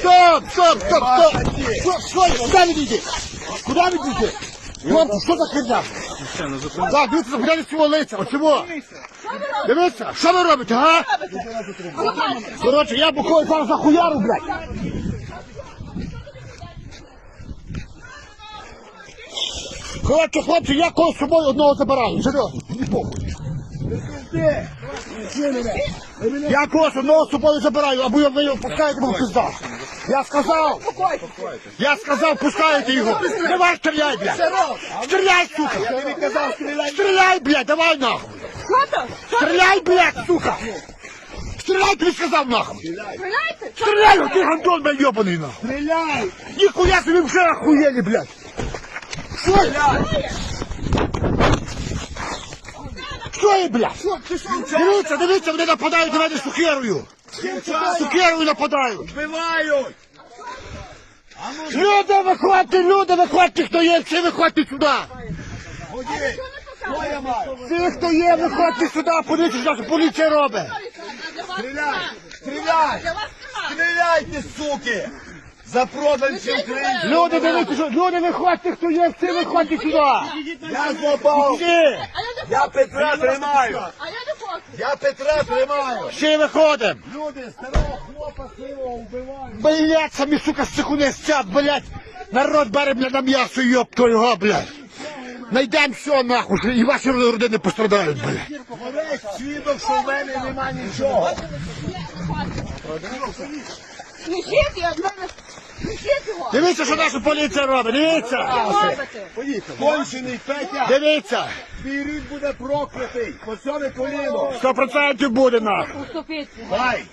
стоп, стоп, стоп, стоп. Стоп, стой, йдете? Куди ви йдете? Хлопці, що за херня? Так, дивіться, загляньте цього лиця, оцього. Дивіться, що ви робите, га? Коротше, я бухою зараз за хуяру, блядь. Коротше, хлопці, я когось з собою одного забираю. Серйозно, не похуй. Я когось одного з собою забираю, або ви його пускаєте в пизда. Я сказав! Я сказав, пускаєте його! Давай стріляй, блядь! Стріляй, сука! Стріляй! Блядь, давай нахуй! Стріляй, блядь, сука! Стріляй, тобі сказав нахуй! Стреляйте! Стріляй, ти гандон, блядь, йобаний нахуй! Стріляй! Ніхуя собі вже охуєли, блядь! Стріляй! Що є, блядь? Дивіться, дивіться, вони нападають на мене з сукерою! З нападають! Вбивають! Люди, виходьте, люди, виходьте, хто є, всі виходьте сюди! Всі, хто є, виходьте сюди, поліція, що поліція робить! Стріляй! Стріляй! Стріляйте, суки! За проданці України! Люди, дивіться, що люди, виходьте, хто є, всі виходьте сюди! Я злопав! Я не Петра тримаю! Я Петра тримаю! Всі виходимо! Люди, старого хлопа сивого вбивають! Блять, самі, сука, сихуни стят, блять! Народ бере, блядь, на м'ясо, йоп твого, блядь! Найдем все, нахуй, і ваші родини пострадають, блядь! Говорить, свідок, що в мене нема нічого! Лишіть його! мене- Лишіть його! Дивіться, що наша поліція робить, дивіться! Робите! Поїхали! Кончений Петя! Дивіться! Твій рід буде проклятий! По цьому коліно! Сто процентів буде, нахуй! Уступіться! Дай!